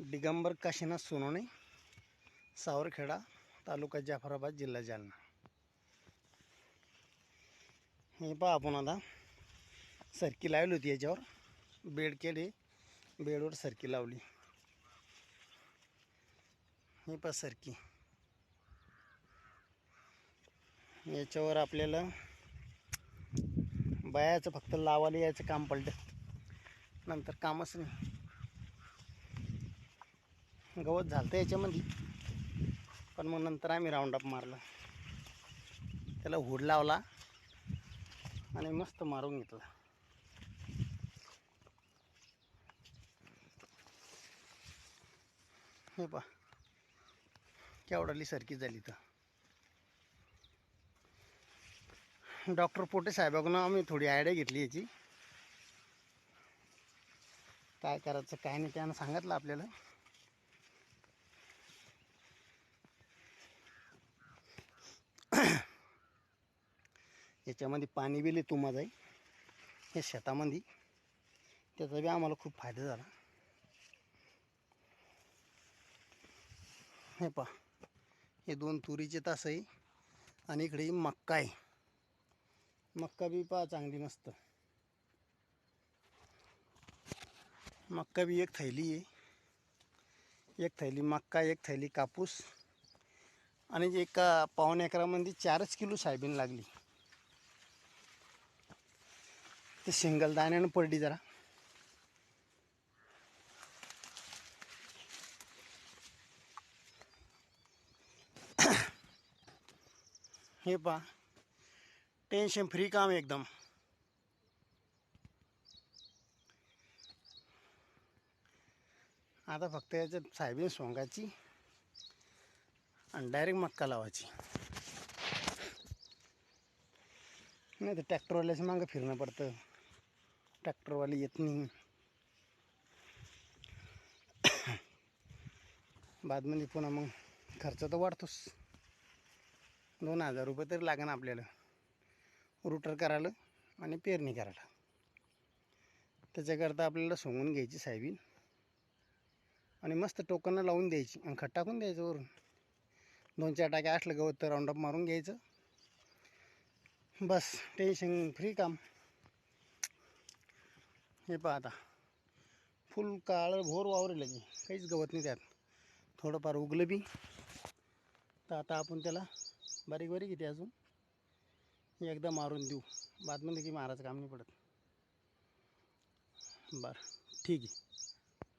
दिगंबर काशीनाथ सोनवणे सावरखेडा तालुका जाफराबाद जिल्हा जालना. हे पहा आपण आता. सरकी लावली होती याच्यावर. बेड केले. बेडवर सरकी लावली. हे पहा सरकी. याच्यावर आपल्याला बायाचं फक्त लावायला यायचं काम पडलं. नंतर कामच नाही. गवत झालं तर याच्यामध्ये. पण मग नंतर आम्ही राऊंडअप मारलं. त्याला हुड लावला आणि मस्त मारून घेतला. हे पा केवढाली सरकी झाली तर डॉक्टर पोटे साहेबाकडून आम्ही थोडी आयडिया घेतली याची. काय करायचं काय नाही त्यानं सांगितलं आपल्याला. याच्यामध्ये पाणी बिले तुम्हा जाईल या शेतामध्ये. त्याचा बी आम्हाला खूप फायदा झाला. हे पा हे दोन तुरीचे तास आहे आणि इकडे मक्का आहे. मक्का बी पहा चांगली मस्त. मक्का बी एक थैली आहे. एक थैली मक्का एक थैली कापूस आणि एका पाऊण एकरामध्ये चारच किलो सायबीन लागली. ते सिंगल दाण्यानं पडली जरा. हे पहा. टेन्शन फ्री काम एकदम. आता फक्त याच्यात सायबीन सोंगाची आणि डायरेक्ट मक्का लावायची. नाही तर ट्रॅक्टरवाल्याचं मागं फिरणं पडतं. ट्रॅक्टरवाले येत नाही. बादमध्ये पुन्हा मग खर्च तर वाढतोच. दोन हजार रुपये तरी लागेल आपल्याला. रुटर करायला आणि पेरणी करायला. त्याच्याकरता आपल्याला सोंगून घ्यायची सायबीन आणि मस्त टोकनं लावून द्यायची आणि खट टाकून द्यायचं वरून. दोन चार टाके असलं गवत तर राऊंडअप मारून घ्यायचं. बस टेन्शन फ्री काम. हे पहा आता फुल काळं भोर वावरे लगे. काहीच गवत नाही त्यात. थोडंफार उगलं बी. तर आता आपण त्याला बारीक बारीक येते अजून. एकदा मारून देऊ. बादमध्ये की मारायचं काम नाही पडत. बरं ठीक आहे.